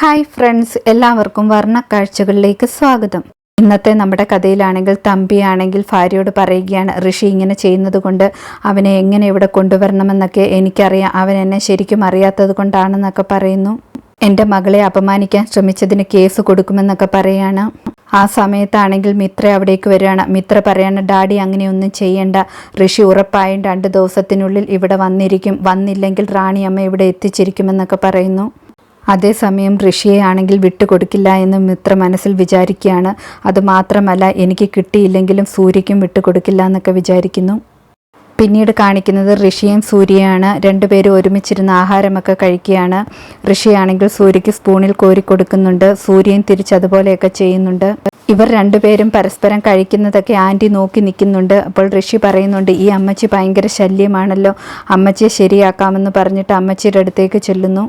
Hi friends എല്ലാവർക്കും വർണക്കാഴ്ചകളിലേക്ക് സ്വാഗതം. ഇന്നത്തെ നമ്മുടെ കഥയിലാണെങ്കിൽ തമ്പിയാണെങ്കിൽ ഭാര്യയോട് പറയുകയാണ് ഋഷി ഇങ്ങനെ ചെയ്യുന്നത് കൊണ്ട് അവനെ എങ്ങനെ ഇവിടെ കൊണ്ടുവരണമെന്നൊക്കെ എനിക്കറിയാം. അവൻ എന്നെ ശരിക്കും അറിയാത്തത് കൊണ്ടാണെന്നൊക്കെ പറയുന്നു. എന്റെ മകളെ അപമാനിക്കാൻ ശ്രമിച്ചതിന് കേസ് കൊടുക്കുമെന്നൊക്കെ പറയാണ്. ആ സമയത്താണെങ്കിൽ മിത്ര അവിടേക്ക് വരികയാണ്. മിത്ര പറയാണ് ഡാഡി അങ്ങനെയൊന്നും ചെയ്യണ്ട. ഋഷി ഉറപ്പായും രണ്ട് ദിവസത്തിനുള്ളിൽ ഇവിടെ വന്നിരിക്കും. വന്നില്ലെങ്കിൽ റാണിയമ്മ ഇവിടെ എത്തിച്ചിരിക്കുമെന്നൊക്കെ പറയുന്നു. അതേസമയം ഋഷിയെ ആണെങ്കിൽ വിട്ടുകൊടുക്കില്ല എന്ന് മിത്ര മനസ്സിൽ വിചാരിക്കുകയാണ്. അതുമാത്രമല്ല എനിക്ക് കിട്ടിയില്ലെങ്കിലും സൂര്യക്കും വിട്ടുകൊടുക്കില്ല എന്നൊക്കെ വിചാരിക്കുന്നു. പിന്നീട് കാണിക്കുന്നത് ഋഷിയും സൂര്യയാണ്. രണ്ടുപേരും ഒരുമിച്ചിരുന്ന് ആഹാരമൊക്കെ കഴിക്കുകയാണ്. ഋഷിയാണെങ്കിൽ സൂര്യയ്ക്ക് സ്പൂണിൽ കോരി കൊടുക്കുന്നുണ്ട്. സൂര്യൻ തിരിച്ചതുപോലെയൊക്കെ ചെയ്യുന്നുണ്ട്. ഇവർ രണ്ടുപേരും പരസ്പരം കഴിക്കുന്നതൊക്കെ ആന്റി നോക്കി നിൽക്കുന്നുണ്ട്. അപ്പോൾ ഋഷി പറയുന്നുണ്ട് ഈ അമ്മച്ചി ഭയങ്കര ശല്യമാണല്ലോ. അമ്മച്ചിയെ ശരിയാക്കാമെന്ന് പറഞ്ഞിട്ട് അമ്മച്ചിയുടെ അടുത്തേക്ക് ചെല്ലുന്നു.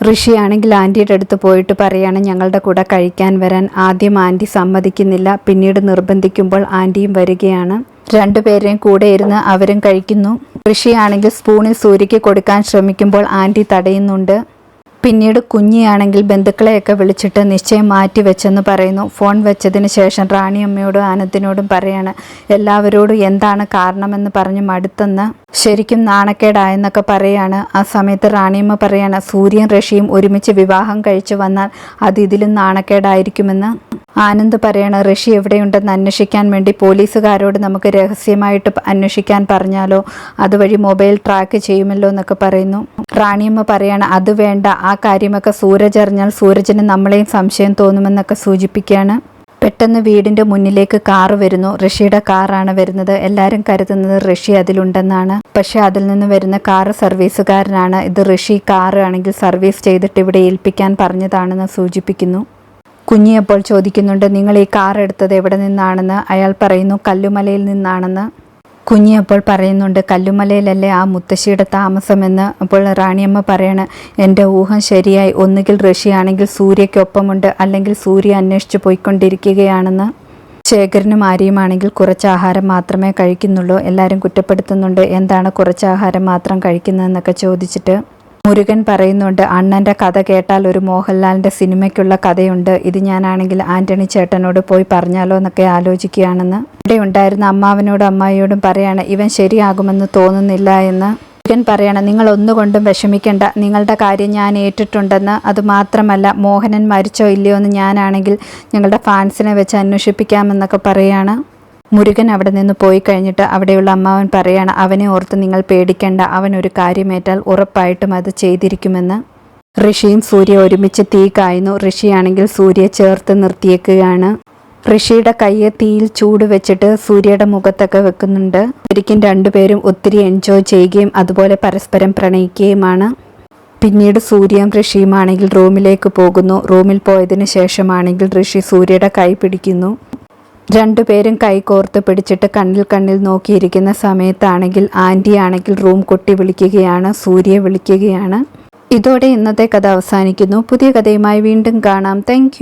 ഋഷിയാണെങ്കിൽ ആന്റിയുടെ അടുത്ത് പോയിട്ട് പറയാണ് ഞങ്ങളുടെ കൂടെ കഴിക്കാൻ വരാൻ ആദ്യം ആന്റി സമ്മതിക്കുന്നില്ല. പിന്നീട് നിർബന്ധിക്കുമ്പോൾ ആന്റിയും വരികയാണ്. രണ്ടുപേരെയും കൂടെ ഇരുന്ന് അവരും കഴിക്കുന്നു. ഋഷിയാണെങ്കിൽ സ്പൂണിൽ സൂര്യയ്ക്ക് കൊടുക്കാൻ ശ്രമിക്കുമ്പോൾ ആന്റി തടയുന്നുണ്ട്. പിന്നീട് കുഞ്ഞിയാണെങ്കിൽ ബന്ധുക്കളെയൊക്കെ വിളിച്ചിട്ട് നിശ്ചയം മാറ്റി വെച്ചെന്ന് പറയുന്നു. ഫോൺ വെച്ചതിന് ശേഷം റാണിയമ്മയോടും ആനന്ദിനോടും പറയാണ് എല്ലാവരോടും എന്താണ് കാരണമെന്ന് പറഞ്ഞ് മടുത്തെന്ന് ശരിക്കും നാണക്കേടായെന്നൊക്കെ പറയാണ്. ആ സമയത്ത് റാണിയമ്മ പറയാണ് സൂര്യൻ ഋഷിയും ഒരുമിച്ച് വിവാഹം കഴിച്ചു വന്നാൽ അത് ഇതിലും നാണക്കേടായിരിക്കുമെന്ന് ആനന്ദ് പറയണ ഋഷി എവിടെയുണ്ടെന്ന് അന്വേഷിക്കാൻ വേണ്ടി പോലീസുകാരോട് നമുക്ക് രഹസ്യമായിട്ട് അന്വേഷിക്കാൻ പറഞ്ഞാലോ? അതുവഴി മൊബൈൽ ട്രാക്ക് ചെയ്യുമല്ലോ എന്നൊക്കെ പറയുന്നു. റാണിയമ്മ പറയാണ് അത് വേണ്ട ആ കാര്യമൊക്കെ സൂരജ് അറിഞ്ഞാൽ സൂരജിന് നമ്മളെയും സംശയം തോന്നുമെന്നൊക്കെ സൂചിപ്പിക്കുകയാണ് പെട്ടെന്ന് വീടിന്റെ മുന്നിലേക്ക് കാറ് വരുന്നു. ഋഷിയുടെ കാറാണ് വരുന്നത്. എല്ലാവരും കരുതുന്നത് ഋഷി അതിലുണ്ടെന്നാണ്. പക്ഷേ അതിൽ നിന്ന് വരുന്ന കാറ് സർവീസുകാരനാണ്. ഇത് ഋഷി കാറാണെങ്കിൽ സർവീസ് ചെയ്തിട്ട് ഇവിടെ ഏൽപ്പിക്കാൻ പറഞ്ഞതാണെന്ന് സൂചിപ്പിക്കുന്നു. കുഞ്ഞിയപ്പോൾ ചോദിക്കുന്നുണ്ട് നിങ്ങൾ ഈ കാർ എടുത്തത് എവിടെ നിന്നാണെന്ന്? അയാൾ പറയുന്നു കല്ലുമലയിൽ നിന്നാണെന്ന്. കുഞ്ഞി അപ്പോൾ പറയുന്നുണ്ട് കല്ലുമലയിലല്ലേ ആ മുത്തശ്ശിയുടെ താമസമെന്ന് അപ്പോൾ റാണിയമ്മ പറയണ എന്റെ ഊഹം ശരിയായി. ഒന്നുകിൽ ഋഷിയാണെങ്കിൽ സൂര്യയ്ക്കൊപ്പമുണ്ട് അല്ലെങ്കിൽ സൂര്യ അന്വേഷിച്ച് പോയിക്കൊണ്ടിരിക്കുകയാണെന്ന്. ശേഖരനും ആര്യയുമാണെങ്കിൽ കുറച്ച് ആഹാരം മാത്രമേ കഴിക്കുന്നുള്ളൂ. എല്ലാവരും കുറ്റപ്പെടുത്തുന്നുണ്ട് എന്താണ് കുറച്ച് ആഹാരം മാത്രം കഴിക്കുന്നതെന്നൊക്കെ ചോദിച്ചിട്ട് മുരുകൻ പറയുന്നുണ്ട് അണ്ണന്റെ കഥ കേട്ടാൽ ഒരു മോഹൻലാലിന്റെ സിനിമയ്ക്കുള്ള കഥയുണ്ട്. ഇത് ഞാനാണെങ്കിൽ ആന്റണി ചേട്ടനോട് പോയി പറഞ്ഞാലോ എന്നൊക്കെ ആലോചിക്കുകയാണെന്ന്. ഇവിടെ ഉണ്ടായിരുന്ന അമ്മാവനോടും അമ്മായിയോടും പറയാണ് ഇവൻ ശരിയാകുമെന്ന് തോന്നുന്നില്ല എന്ന്. മുരുകൻ പറയണം നിങ്ങൾ ഒന്നുകൊണ്ടും വിഷമിക്കേണ്ട. നിങ്ങളുടെ കാര്യം ഞാൻ ഏറ്റിട്ടുണ്ടെന്ന്. അതുമാത്രമല്ല മോഹനൻ മരിച്ചോ ഇല്ലയോ എന്ന് ഞാനാണെങ്കിൽ ഞങ്ങളുടെ ഫാൻസിനെ വെച്ച് അന്വേഷിപ്പിക്കാമെന്നൊക്കെ പറയുകയാണ് മുരുകൻ അവിടെ നിന്ന് പോയി കഴിഞ്ഞിട്ട് അവിടെയുള്ള അമ്മാവൻ പറയാണ് അവനെ ഓർത്ത് നിങ്ങൾ പേടിക്കേണ്ട. അവൻ ഒരു കാര്യമേറ്റാൽ ഉറപ്പായിട്ടും അത് ചെയ്തിരിക്കുമെന്ന്. ഋഷിയും സൂര്യ ഒരുമിച്ച് തീ കായുന്നു. ഋഷിയാണെങ്കിൽ സൂര്യ ചേർത്ത് നിർത്തിയേക്കുകയാണ്. ഋഷിയുടെ കയ്യെ തീയിൽ ചൂട് വെച്ചിട്ട് സൂര്യയുടെ മുഖത്തൊക്കെ വെക്കുന്നുണ്ട്. ഒരിക്കലും രണ്ടുപേരും ഒത്തിരി എൻജോയ് ചെയ്യുകയും അതുപോലെ പരസ്പരം പ്രണയിക്കുകയുമാണ്. പിന്നീട് സൂര്യയും ഋഷിയുമാണെങ്കിൽ റൂമിലേക്ക് പോകുന്നു. റൂമിൽ പോയതിനു ശേഷമാണെങ്കിൽ ഋഷി സൂര്യയുടെ കൈ പിടിക്കുന്നു. രണ്ടുപേരും കൈകോർത്ത് പിടിച്ചിട്ട് കണ്ണിൽ കണ്ണിൽ നോക്കിയിരിക്കുന്ന സമയത്താണെങ്കിൽ ആന്റി ആണെങ്കിൽ റൂം കൊട്ടി വിളിക്കുകയാണ് സൂര്യ വിളിക്കുകയാണ്. ഇതോടെ ഇന്നത്തെ കഥ അവസാനിക്കുന്നു. പുതിയ കഥയുമായി വീണ്ടും കാണാം. താങ്ക്